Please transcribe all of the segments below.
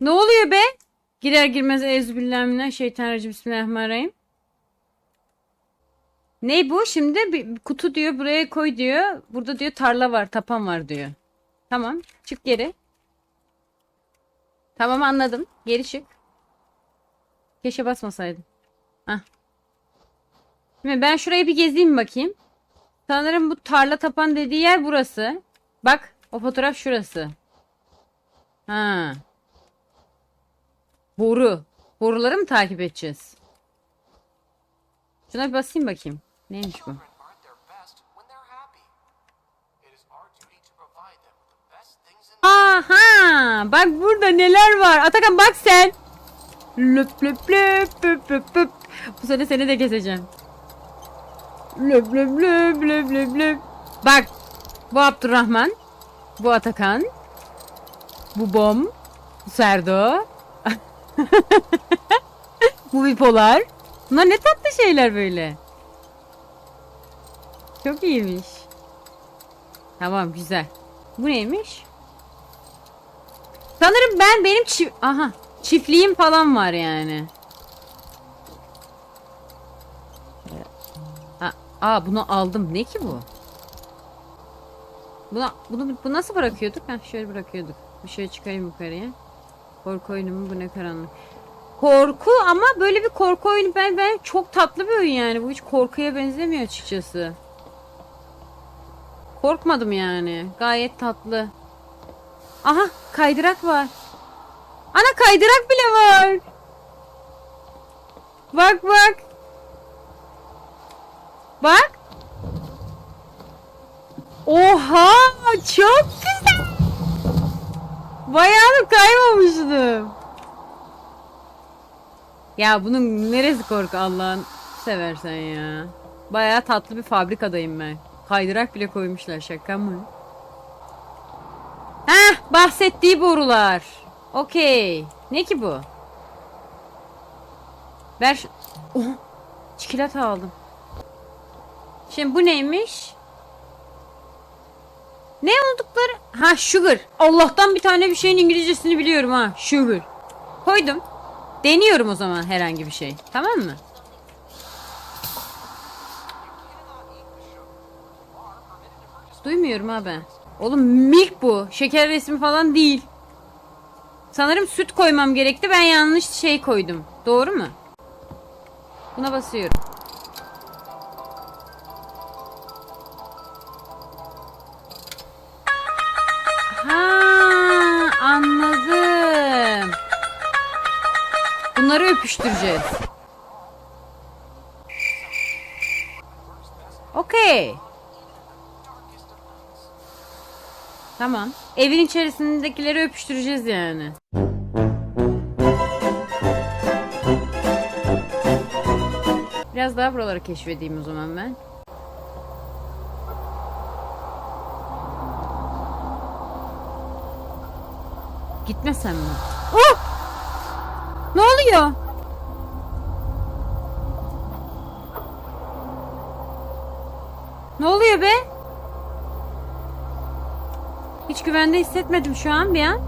Ne oluyor be? Girer girmez Euzubillahimineşşeytanirracim Bismillahirrahmanirrahim. Ne bu? Şimdi bir kutu diyor buraya koy diyor. Burada diyor tarla var, tapan var diyor. Tamam. Çık geri. Tamam anladım. Geri çık. Keşke basmasaydım. Hah. Şimdi ben şurayı bir gezeyim bakayım. Sanırım bu tarla tapan dediği yer burası. Bak o fotoğraf şurası. Ha. Boru. Boruları mı takip edeceğiz? Şuna bir basayım bakayım. Neymiş bu? Aha! Bak burada neler var. Atakan bak sen. Löp löp löp löp löp löp. Bu sene seni de keseceğim. Löp löp löp löp löp löp. Bak. Bu Abdurrahman. Bu Atakan. Bu Bom. Serdo. Bu bipolar. Bunlar ne tatlı şeyler böyle. Çok iyiymiş. Tamam güzel. Bu neymiş? Sanırım ben benim çift... Aha. Çiftliğim falan var yani. Aa bunu aldım. Ne ki bu? Buna, bunu bu nasıl bırakıyorduk? Ha şöyle bırakıyorduk. Bir şey çıkarayım yukarıya. Korku oyunu mu? Bu ne karanlık. Korku ama böyle bir korku oyunu ben ben çok tatlı bir oyun yani. Bu hiç korkuya benzemiyor açıkçası. Korkmadım yani. Gayet tatlı. Aha kaydırak var. Ana kaydırak bile var. Bak bak. Bak. Oha çok güzel. Bayağı kaymamıştım. Ya bunun neresi korku Allah'ın seversen ya. Bayağı tatlı bir fabrikadayım ben. Kaydırak bile koymuşlar şaka mı? Heh bahsettiği borular. Okey. Ne ki bu? Ver. Oh, çikolata aldım. Şimdi bu neymiş? Ne oldukları? Ha sugar. Allah'tan bir tane bir şeyin İngilizcesini biliyorum ha. Sugar. Koydum. Deniyorum o zaman herhangi bir şey. Tamam mı? Duymuyorum ben. Oğlum milk bu. Şeker resmi falan değil. Sanırım süt koymam gerekti. Ben yanlış şey koydum. Doğru mu? Buna basıyorum. Öpüştüreceğiz. Okey. Tamam. Evin içerisindekileri öpüştüreceğiz yani. Biraz daha buraları keşfedeyim o zaman ben. Gitmesem mi? Oh! Ne oluyor? Ne oluyor be? Hiç güvende hissetmedim şu an bir an.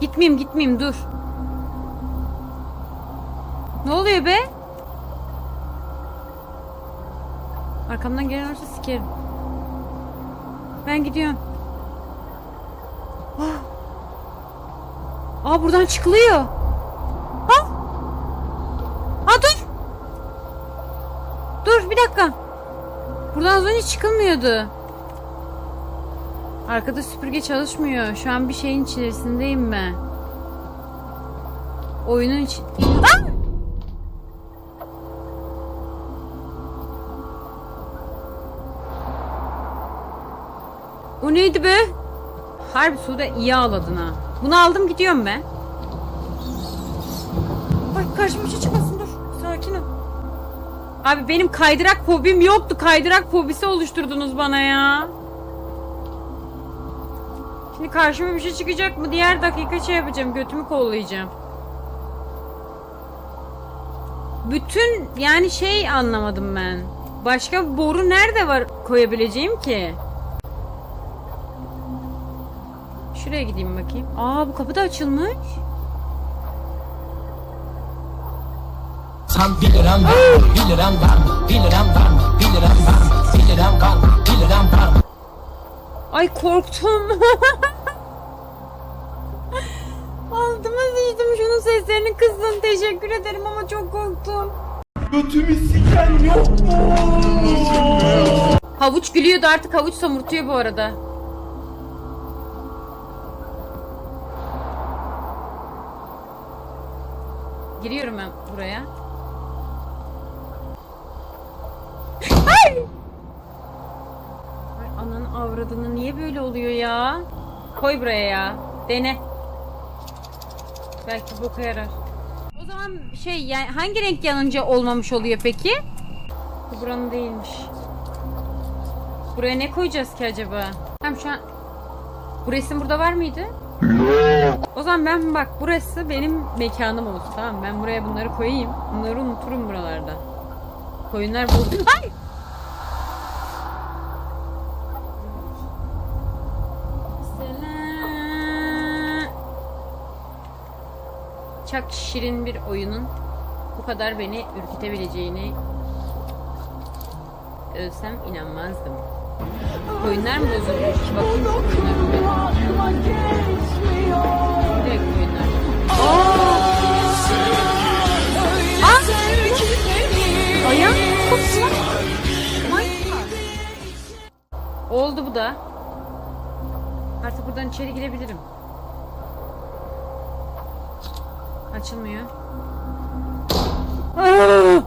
Gitmeyeyim gitmeyeyim dur. Ne oluyor be? Arkamdan gelen olursa sikerim. Ben gidiyorum. Ah. Aa buradan çıkılıyor. Ha? Aa dur. Dur bir dakika. Buradan az önce çıkılmıyordu. Arkada süpürge çalışmıyor. Şu an bir şeyin içerisindeyim ben. Oyunun içi... Aa! O neydi be? Harbi Sude iyi ağladın ha. Bunu aldım gidiyorum ben. Ay karşıma şey ol. Abi benim kaydırak fobim yoktu. Kaydırak fobisi oluşturdunuz bana ya. Şimdi karşıma bir şey çıkacak mı? Diğer dakika şey yapacağım. Götümü kollayacağım. Bütün yani şey anlamadım ben. Başka boru nerede var koyabileceğim ki? Şuraya gideyim bakayım. Aa bu kapı da açılmış. Tam 1 liram var mı? 1 liram var mı? 1 liram var mı? 1 liram var mı? 1 liram var mı? 1 liram var mı? Ay korktum. Altıma sıçtım şunun seslerini kıstın. Teşekkür ederim ama çok korktum. Götümü siken yok mu? Havuç gülüyordu artık havuç somurtuyor bu arada. Giriyorum ben buraya. Ay! Ay ananın avradını niye böyle oluyor ya? Koy buraya ya. Dene. Belki boka yarar. O zaman şey yani hangi renk yanınca olmamış oluyor peki? Bu buranın değilmiş. Buraya ne koyacağız ki acaba? Tamam şu an... Bu resim burada var mıydı? O zaman ben bak burası benim mekanım olsun tamam? Ben buraya bunları koyayım. Bunları unuturum buralarda. Koyunlar buldu. Ay! Çok şirin bir oyunun bu kadar beni ürkütebileceğini ölsem inanmazdım. Koyunlar mı bozulmuş? Bakayım koyunlar mı? Direkt koyunlar. Aa! Ayağım koptu. Oldu bu da. Artık buradan içeri girebilirim. Açılmıyor. Aa!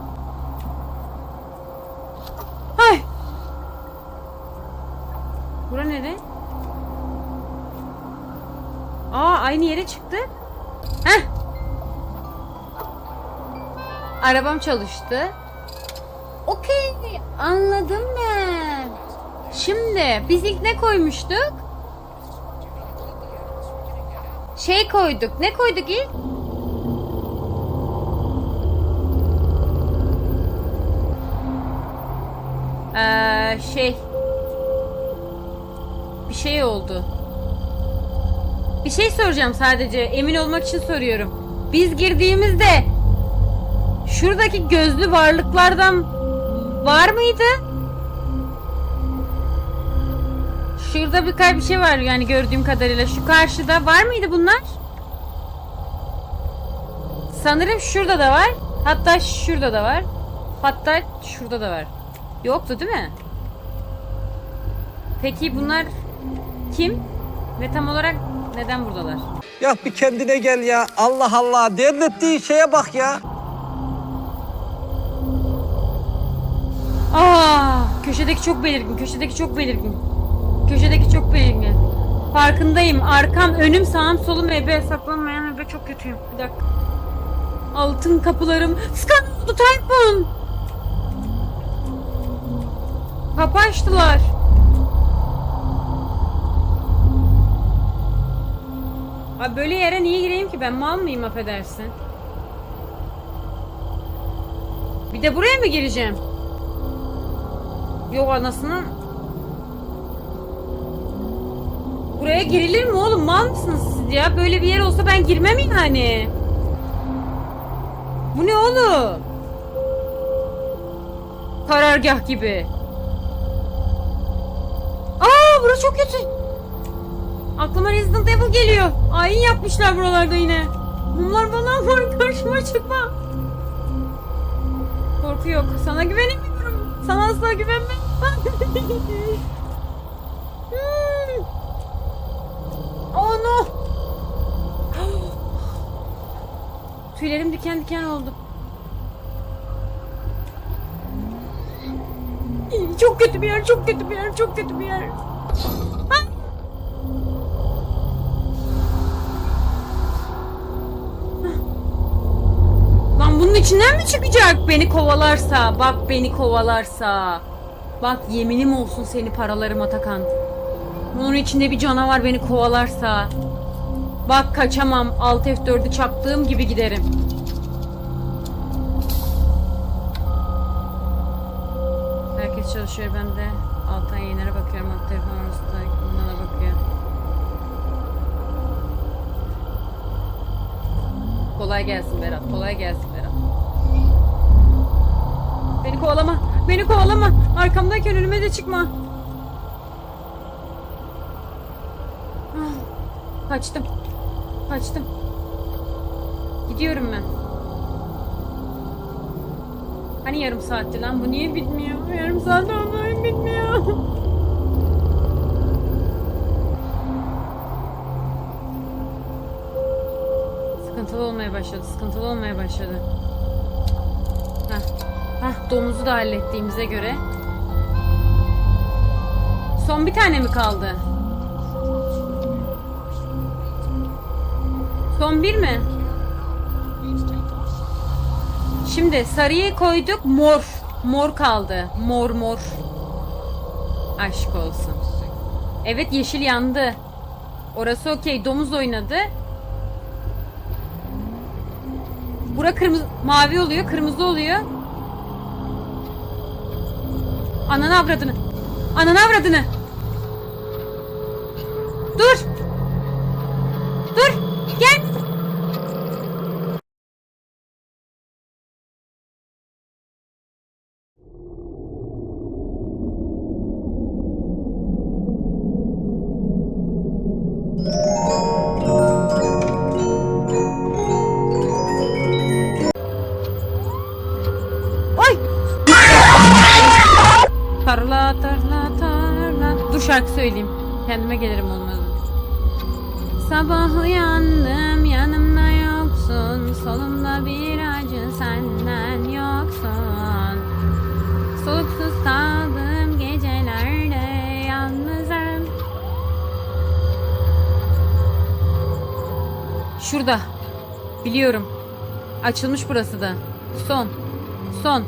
Ay! Bura nere? Aa aynı yere çıktı. Heh. Arabam çalıştı. Okey anladım ben. Şimdi biz ilk ne koymuştuk? Şey koyduk. Ne koyduk ilk? Ee, şey bir şey oldu. Bir şey soracağım sadece. Emin olmak için soruyorum. Biz girdiğimizde şuradaki gözlü varlıklardan var mıydı? Şurada birkaç bir şey var yani gördüğüm kadarıyla. Şu karşıda var mıydı bunlar? Sanırım şurada da var. Hatta şurada da var. Hatta şurada da var. Yoktu değil mi? Peki bunlar kim? Ve tam olarak neden buradalar? Ya bir kendine gel ya. Allah Allah. Devlettiği şeye bak ya. Aa, köşedeki çok belirgin. Köşedeki çok belirgin. Köşedeki çok belirgin. Farkındayım. Arkam, önüm, sağım, solum ebe. Saklanmayan ebe çok kötüyüm. Bir dakika. Altın kapılarım. Skan oldu Tayfun. Kapı açtılar. Abi böyle yere niye gireyim ki ben mal mıyım affedersin? Bir de buraya mı gireceğim? Yok anasının. Buraya girilir mi oğlum? Mal mısınız siz ya? Böyle bir yer olsa ben girmem yani. Bu ne oğlum? Karargah gibi. Aa burası çok kötü. Aklıma Resident Evil geliyor. Ayin yapmışlar buralarda yine. Mumlar falan var karşıma çıkma. Korku yok. Sana güvenemiyorum. Sana asla güvenmem. Hmm. oh no. Tüylerim diken diken oldu. Çok kötü bir yer, çok kötü bir yer, çok kötü bir yer. içinden mi çıkacak beni kovalarsa? Bak beni kovalarsa. Bak yeminim olsun seni paralarıma takan. Bunun içinde bir canavar beni kovalarsa. Bak kaçamam. Alt F4'ü çaktığım gibi giderim. Herkes çalışıyor ben de. Alttan yayınlara bakıyorum. Alt telefon arasında bunlara bakıyor. Kolay gelsin Berat. Kolay gelsin Berat. Beni kovalama. Beni kovalama. Arkamdayken önüme de çıkma. Ah, Kaçtım. Kaçtım. Gidiyorum ben. Hani yarım saatti lan bu niye bitmiyor? Yarım saat oldu bitmiyor. Sıkıntılı olmaya başladı. Sıkıntılı olmaya başladı. Domuzu da hallettiğimize göre. Son bir tane mi kaldı? Son bir mi? Şimdi sarıyı koyduk mor. Mor kaldı. Mor mor. Aşk olsun. Evet yeşil yandı. Orası okey. Domuz oynadı. Bura kırmızı, mavi oluyor, kırmızı oluyor. Ananı avradını. Ananı avradını. Dur. Şarkı söyleyeyim. Kendime gelirim olmadı. Sabah uyandım yanımda yoksun. Solumda bir acı senden yoksun. Soluksuz kaldım gecelerde yalnızım. Şurada. Biliyorum. Açılmış burası da. Son. Son.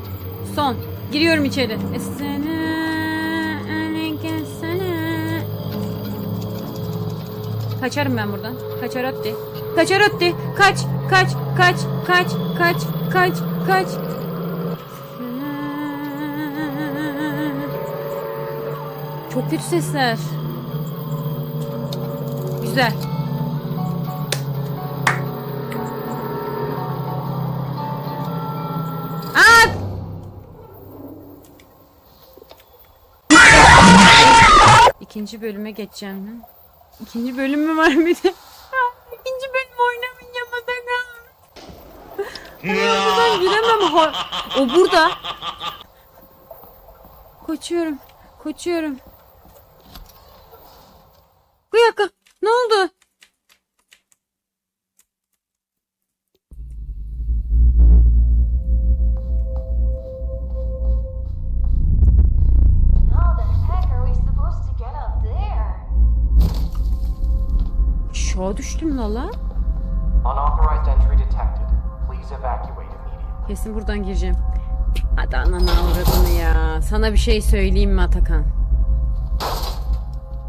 Son. Giriyorum içeri. Essene, Kaçarım ben buradan. Kaçar ötti. Kaçar ötti. Kaç. Kaç. Kaç. Kaç. Kaç. Kaç. Kaç. Çok kötü sesler. Güzel. İkinci bölüme geçeceğim. mi? İkinci bölüm mü var bir de? İkinci bölüm oynamayacağım Atakan. Ben giremem. Ha- O burada. Koçuyorum. Koçuyorum. Dakika. Ne oldu? Aşağı düştüm lala. Unauthorized entry detected. Please evacuate immediately. Kesin buradan gireceğim. Hadi ananı avradını ya. Sana bir şey söyleyeyim mi Atakan?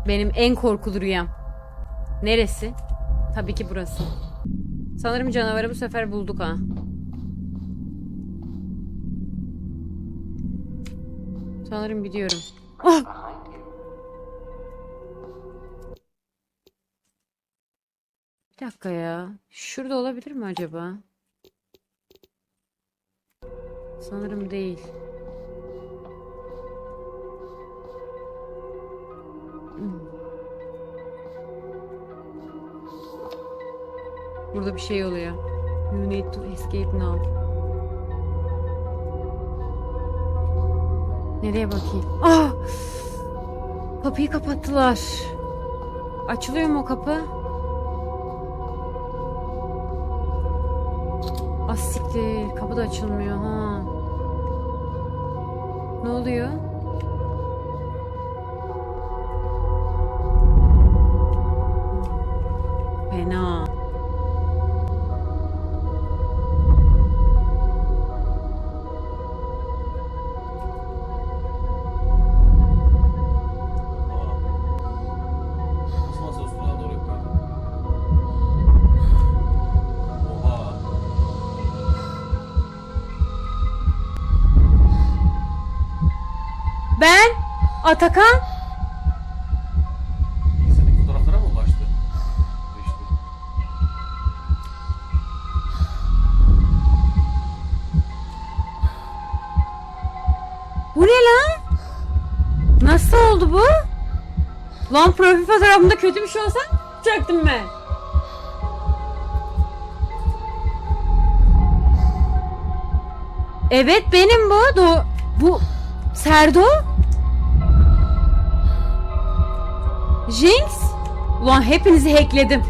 Benim en korkulu rüyam. Neresi? Tabii ki burası. Sanırım canavarı bu sefer bulduk ha. Sanırım biliyorum. Ah! Bir dakika ya. Şurada olabilir mi acaba? Sanırım değil. Hmm. Burada bir şey oluyor. You need to escape now. Nereye bakayım? Ah! Kapıyı kapattılar. Açılıyor mu o kapı? Siktir. Kapı da açılmıyor ha. Ne oluyor? Atakan? Senin fotoğraflara mı ulaştı? İşte. Bu ne lan? Nasıl oldu bu? Lan profil fotoğrafımda kötü bir şey olsa çektim ben. Evet benim bu. Do bu Serdo. Jinx? Ulan hepinizi hackledim.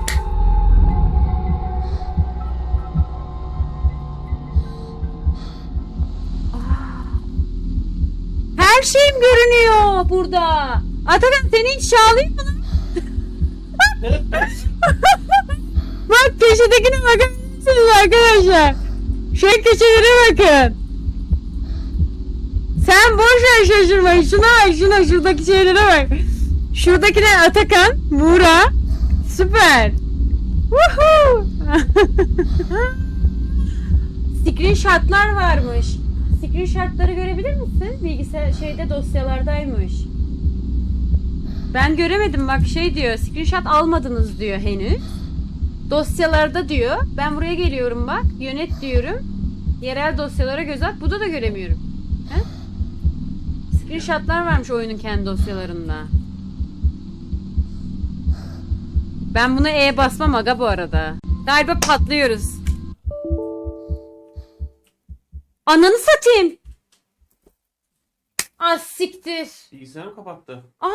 Her şeyim görünüyor burada. Atakan seni hiç şağlayayım mı? Bak köşedekine bakar mısınız arkadaşlar? Şu köşelere bakın. Sen boş ver şaşırmayın. Şuna bak şuna şuradaki şeylere bak. Şuradaki ne Atakan, Muğra. Süper. Woohoo. Screenshotlar varmış. Screenshotları görebilir misin? Bilgisayar şeyde dosyalardaymış. Ben göremedim bak şey diyor. Screenshot almadınız diyor henüz. Dosyalarda diyor. Ben buraya geliyorum bak. Yönet diyorum. Yerel dosyalara göz at. Burada da göremiyorum. He? Screenshotlar varmış oyunun kendi dosyalarında. Ben buna E basmam aga bu arada. Galiba patlıyoruz. Ananı satayım. Az siktir. Bilgisayarı mı kapattı? Aa